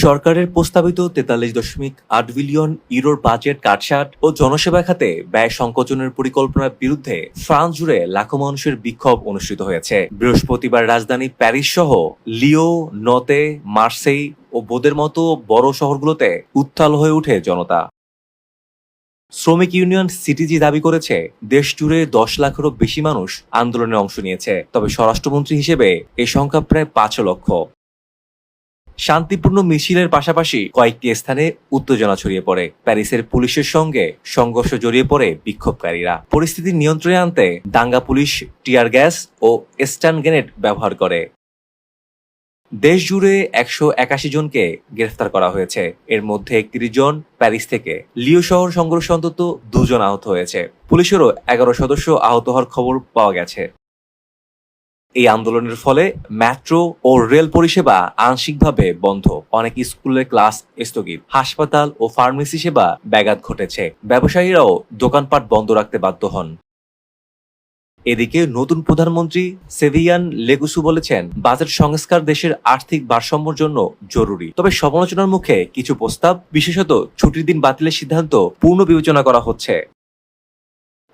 সরকারের প্রস্তাবিত তেতাল্লিশ দশমিক আট বিলিয়ন ইউরোর বাজেট কাটছাট ও জনসেবা খাতে ব্যয় সংকোচনের পরিকল্পনার বিরুদ্ধে ফ্রান্স জুড়ে লাখো মানুষের বিক্ষোভ অনুষ্ঠিত হয়েছে। বৃহস্পতিবার রাজধানী প্যারিস সহ লিও, নতে, মার্সেই ও বোদের মতো বড় শহরগুলোতে উত্তাল হয়ে ওঠে জনতা। শ্রমিক ইউনিয়ন সিটিজি দাবি করেছে, দেশ জুড়ে দশ লাখেরও বেশি মানুষ আন্দোলনে অংশ নিয়েছে। তবে স্বরাষ্ট্রমন্ত্রী হিসেবে এই সংখ্যা প্রায় পাঁচ লক্ষ। শান্তিপূর্ণ মিছিলের পাশাপাশি কয়েকটি স্থানে উত্তেজনা ছড়িয়ে পড়ে। প্যারিসের পুলিশের সঙ্গে সংঘর্ষ জড়িয়ে পড়ে বিক্ষোভকারীরা। পরিস্থিতি নিয়ন্ত্রণে আনতে দাঙ্গা পুলিশ, টিয়ার গ্যাস ও স্টান গ্রেনেড ব্যবহার করে। দেশ জুড়ে একশো একাশি জনকে গ্রেফতার করা হয়েছে। এর মধ্যে একত্রিশ জন প্যারিস থেকে। লিও শহর সংঘর্ষে অন্তত দুজন আহত হয়েছে। পুলিশেরও এগারো সদস্য আহত হওয়ার খবর পাওয়া গেছে। এই আন্দোলনের ফলে মেট্রো ও রেল পরিষেবা আংশিকভাবে বন্ধ। অনেক স্কুলের ক্লাস স্থগিত। হাসপাতাল ও ফার্মেসি সেবা ব্যাঘাত ঘটেছে। ব্যবসায়ীরাও দোকানপাট বন্ধ রাখতে বাধ্য হন। এদিকে নতুন প্রধানমন্ত্রী সেভিয়ান লেগুসু বলেছেন, বাজেট সংস্কার দেশের আর্থিক ভারসাম্যের জন্য জরুরি। তবে সমালোচনার মুখে কিছু প্রস্তাব, বিশেষত ছুটির দিন বাতিলের সিদ্ধান্ত পূর্ণ বিবেচনা করা হচ্ছে।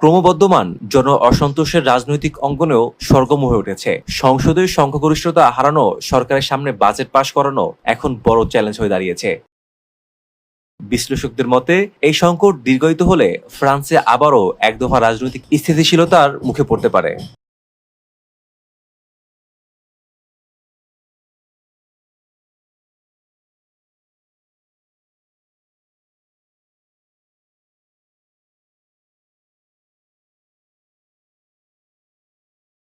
ক্রমবর্ধমান জন অসন্তোষের রাজনৈতিক অঙ্গনেও সরগম হয়ে উঠেছে। সংসদের সংখ্যাগরিষ্ঠতা হারানো, সরকারের সামনে বাজেট পাশ করানো এখন বড় চ্যালেঞ্জ হয়ে দাঁড়িয়েছে। বিশ্লেষকদের মতে, এই সংকট দীর্ঘায়িত হলে ফ্রান্সে আবারও একদফা রাজনৈতিক স্থিতিশীলতার মুখে পড়তে পারে।